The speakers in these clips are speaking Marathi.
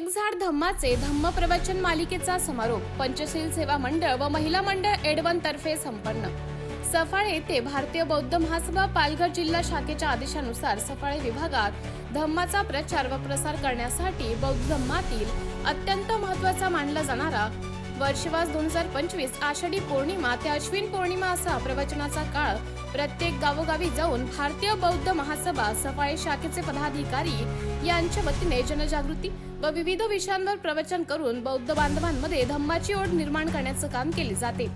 एक झाड धम्माचे धम्म प्रवचन मालिकेचा समारोप पंचशील सेवा मंडळ व महिला मंडळ एडवन तर्फे संपन्न. सफाळे येथे भारतीय बौद्ध महासभा पालघर जिल्हा शाखेच्या आदेशानुसार सफाळे विभागात धम्माचा प्रचार व प्रसार करण्यासाठी बौद्ध धम्मातील अत्यंत महत्त्वाचा मानला जाणारा वर्षवास दोन हजार पंचवीस आषाढी पौर्णिमा ते अश्विन पौर्णिमा असा प्रवचनाचा काळ प्रत्येक गावोगावी जाऊन भारतीय बौद्ध महासभा सफाळे शाखेचे पदाधिकारी यांच्या वतीने जनजागृती व विविध विषयांवर प्रवचन करून बौद्ध बांधवांमध्ये धम्माची ओढ निर्माण करण्याचं काम केले जाते.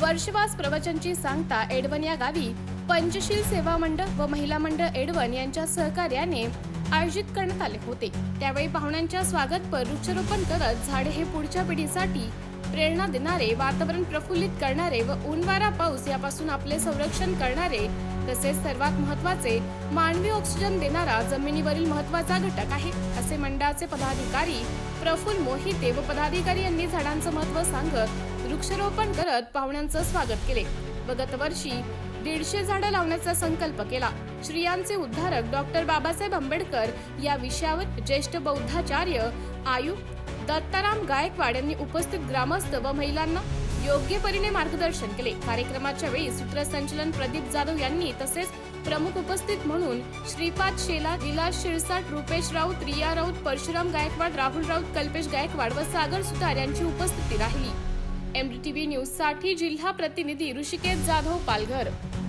वर्षवास प्रवचनची सांगता एडवन या गावी पंचशील सेवा मंडळ व महिला मंडळ एडवन यांच्या सहकार्याने आयोजित करण्यात आले होते. त्यावेळी पाहुण्यांच्या स्वागतपर वृक्षारोपण करत झाडे हे पुढच्या पिढीसाठी प्रेरणा देणारे वातावरण प्रफुल्लित करणारे व ऊन वारा पाऊस यापासून आपले संरक्षण करणारे तसेच सर्वात महत्त्वाचे मानवी ऑक्सिजन देणारा जमिनीवरील महत्त्वाचा घटक आहे असे मंडळाचे पदाधिकारी प्रफुल्ल मोहिते व पदाधिकारी यांनी झाडांचं महत्त्व सांगत वृक्षारोपण करत पाहुण्यांचं स्वागत केले व गतवर्षी दीडशे झाडं लावण्याचा संकल्प केला. स्त्रियांचे उद्धारक डॉक्टर बाबासाहेब आंबेडकर या विषयावर ज्येष्ठ बौद्धाचार्य आयु दत्ताराम गायकवाड यांनी उपस्थित ग्रामस्थ व महिलांना योग्य परीने मार्गदर्शन केले. कार्यक्रमाच्या वेळी सूत्रसंचलन प्रदीप जाधव यांनी तसेच प्रमुख उपस्थित म्हणून श्रीपाद शेला विलास शिरसाट रुपेश राऊत रिया राऊत परशुराम गायकवाड राहुल राऊत कल्पेश गायकवाड व सागर सुतार यांची उपस्थिती राहिली. एमडीटीव्ही न्यूजसाठी जिल्हा प्रतिनिधी ऋषिकेश जाधव पालघर.